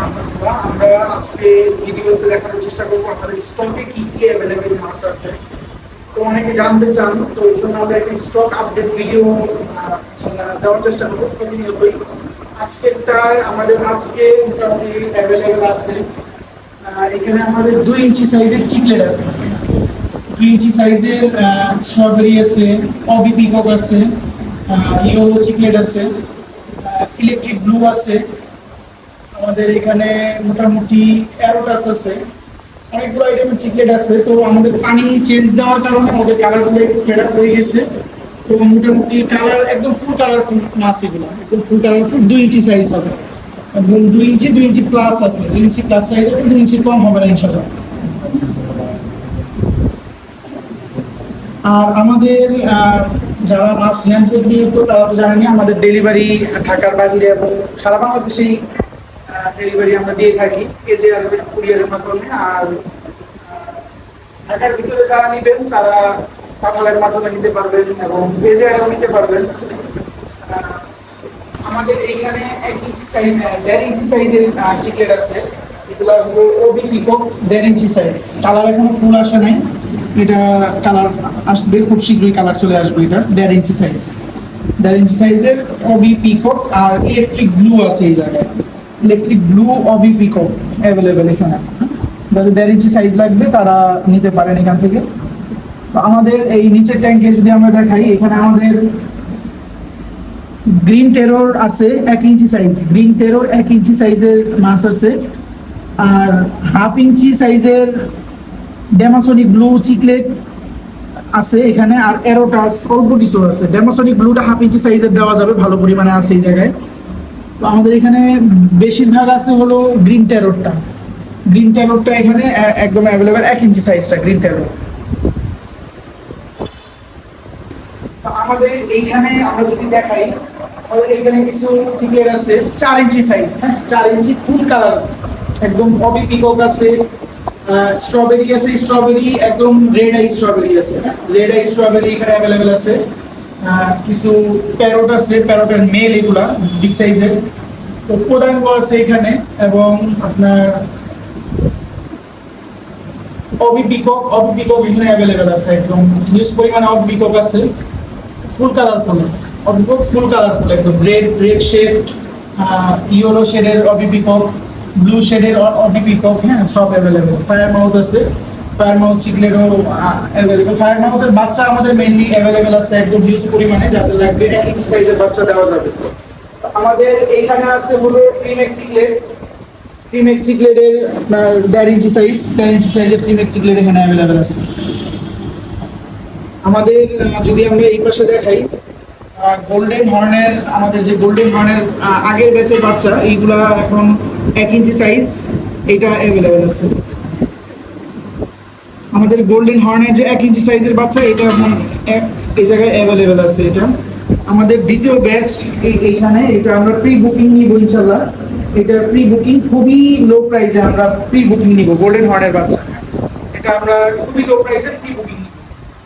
আমরা আজকে ভিডিওতে দেখানোর চেষ্টা করব আমাদের স্টকে কি কি অ্যাভেলেবেল মাছ আছে তো অনেকে জানতে চান তো এই জন্য আমরা একটা স্টক আপডেট ভিডিও দেওয়ার চেষ্টা করব প্রতিনিয়তই আজকেরটায় আমাদের আজকে মোটামুটি অ্যাভেলেবেল আছে এখানে আমাদের দুই ইঞ্চি সাইজের চিকলেট আছে দুই ইঞ্চি সাইজের স্ট্রবেরি আছে অবি পিকক আছে ইয়েলো চিকলেট আছে ইলেকট্রিক ব্লু আছে আমাদের এখানে মোটামুটি অ্যারোটাস আছে অনেকগুলো আইটেমের চিকলেট আছে, তো আমাদের পানি চেঞ্জ দেওয়ার কারণে আমাদের কালারগুলো একটু ফেড আপ হয়ে গেছে। তো মোটামুটি কালার একদম ফুল কালারফুল মাছ এগুলো, একদম ফুল কালারফুল দুই ইঞ্চি সাইজ হবে। একদম দুই ইঞ্চি দুই ইঞ্চি প্লাস আছে, দুই ইঞ্চি প্লাস সাইজ আছে, দুই ইঞ্চি কম হবে না ইনশাল্লাহ আর আমাদের যারা মাছ নেন প্রতিনিয়ত তারা তো জানেনি আমাদের ডেলিভারি ঢাকার বাইরে এবং সারা বাংলাদেশেই ডেলিভারি আমরা দিয়ে থাকি। কেজে আর কুরিয়ারের মাধ্যমে, আর ঢাকার ভিতরে যারা নেবেন, তারা পাঠালের মাধ্যমে নিতে পারবেন এবং পেজে আরও নিতে পারবেন। আমাদের এইখানে এক ইঞ্চি সাইজ দেড় ইঞ্চি সাইজের চিকলেট আছে। এগুলো পিকক দেড় ইঞ্চি সাইজ ফুল নাই। এটা কালার আসবে, খুব শীঘ্রই কালার চলে আসবে এটা, দেড় ইঞ্চি সাইজ ইঞ্চি সাইজের পিকক আর ব্লু আছে এই জায়গায়। Electric blue OB peacock available এখানে। যাদের দেড় ইঞ্চি সাইজ লাগবে, তারা নিতে পারেন এখান থেকে। তো আমাদের এই নিচের ট্যাঙ্কে যদি আমরা দেখাই, এখানে আমাদের গ্রিন টেরোর আছে এক ইঞ্চি সাইজ গ্রিন টেরোর এক ইঞ্চি সাইজের মাছ আছে। আর হাফ ইঞ্চি সাইজের ডেমাসনিক ব্লু চিকলেট আছে এখানে। আর এরোটাস অল্প কিছু আছে। ডেমাসনিক ব্লুটা হাফ ইঞ্চি সাইজের দেওয়া যাবে, ভালো পরিমাণে আছে এই জায়গায়। আমাদের এখানে বেশিরভাগ আছে হলো গ্রিন টেরোরটা গ্রিন টেরোরটা এখানে একদম অ্যাভেলেবেল এক ইঞ্চি সাইজটা গ্রিন টেরোর তো আমাদের এইখানে আমরা যদি দেখাই, আমাদের এইখানে কিছু চিকেন আছে, চার ইঞ্চি সাইজ হ্যাঁ? চার ইঞ্চি ফুল কালার একদম অবি পিকক আছে স্ট্রবেরি আছে স্ট্রবেরি একদম রেড আই স্ট্রবেরি আছে রেড আই স্ট্রবেরি এখানে অ্যাভেলেবেল আছে। কিছু প্যারোট আছে প্যারোটের মেল এগুলা বিগ সাইজের তো কোদাঙ্গ আছে এখানে এবং আপনার অবি পিকক অবি পিকক এখানে অ্যাভেলেবেল আছে একদম। নিউজ পরিমাণে অবি পিকক আছে। Full. Colourful OB peacock full colourful একদম রেড রেড শেড ইয়েলো শেডের অবিপিকক ব্লু শেডের অবিপিকক হ্যাঁ সব অ্যাভেলেবেল ফায়ার মাউথ আছে। ফায়ার মাউথ চিকলেটও অ্যাভেলেবেল ফায়ার মাউথের বাচ্চা আমাদের মেইনলি অ্যাভেলেবেল আছে, একদম হিউজ পরিমাণে, যাদের লাগবে এক ইঞ্চি সাইজের বাচ্চা দেওয়া যাবে। আমাদের এইখানে আছে হলো ফ্রিমেক চিকলেট ফ্রিমেক চিকলেটের আপনার দেড় ইঞ্চি সাইজ দেড় ইঞ্চি সাইজের ফ্রিমেক চিকলেট এখানে অ্যাভেলেবেল আছে। আমাদের যদি আমরা এই পাশে দেখাই গোল্ডেন হর্নের আমাদের যে গোল্ডেন হর্নের আগের ব্যাচের বাচ্চা, এইগুলা এখন এক ইঞ্চি সাইজ এটা অ্যাভেলেবেল আছে। আমাদের গোল্ডেন হর্নের যে এক ইঞ্চি সাইজের বাচ্চা, এটা এখন এক- এই জায়গায় অ্যাভেলেবেল আছে এটা। আমাদের দ্বিতীয় ব্যাচ এইখানে এটা আমরা প্রি বুকিং নিব ইনশাল্লাহ এটা প্রি বুকিং খুবই লো প্রাইসে আমরা প্রি বুকিং নিব গোল্ডেন হর্নের বাচ্চা। এটা আমরা খুবই লো প্রাইসে প্রি বুকিং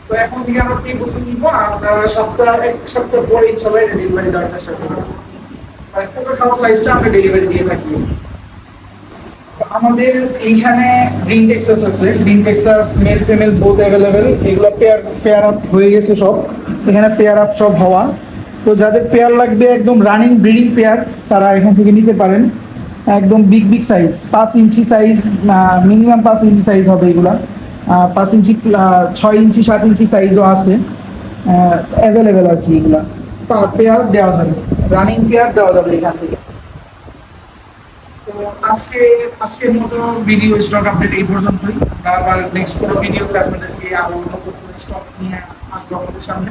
তো এখন থেকে আমরা প্রি বুকিং নিব আমরা সপ্তাহ, এক সপ্তাহ পরে ইনশাল্লাহ ডেলিভারি দেওয়ার চেষ্টা করব। সাইজটা আমরা ডেলিভারি দিয়ে থাকি। আমাদের এইখানে গ্রিন টেক্সাস আছে। Green Texas male female both available এগুলো পেয়ার পেয়ার আপ হয়ে গেছে সব। এখানে পেয়ার আপ সব হওয়া। তো যাদের পেয়ার লাগবে একদম রানিং ব্রিডিং পেয়ার তারা এখান থেকে নিতে পারেন। একদম বিগ বিগ সাইজ পাঁচ ইঞ্চি সাইজ মিনিমাম পাঁচ ইঞ্চি সাইজ হবে এগুলা। পাঁচ ইঞ্চি ছয় ইঞ্চি, সাত ইঞ্চি সাইজও আছে। অ্যাভেলেবেল আর কি এগুলা। পেয়ার দেওয়া যাবে। রানিং পেয়ার দেওয়া যাবে এখান থেকে। আজকে আজকের মতো ভিডিও স্টক আপডেট এই পর্যন্তই। আবার নেক্সট কোনো ভিডিওতে আপনাদেরকে আরও নতুন স্টক নিয়ে আসব আপনাদের সামনে।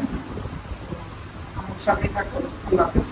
আমার সাথে থাকুন। আল্লাহ হাফেজ।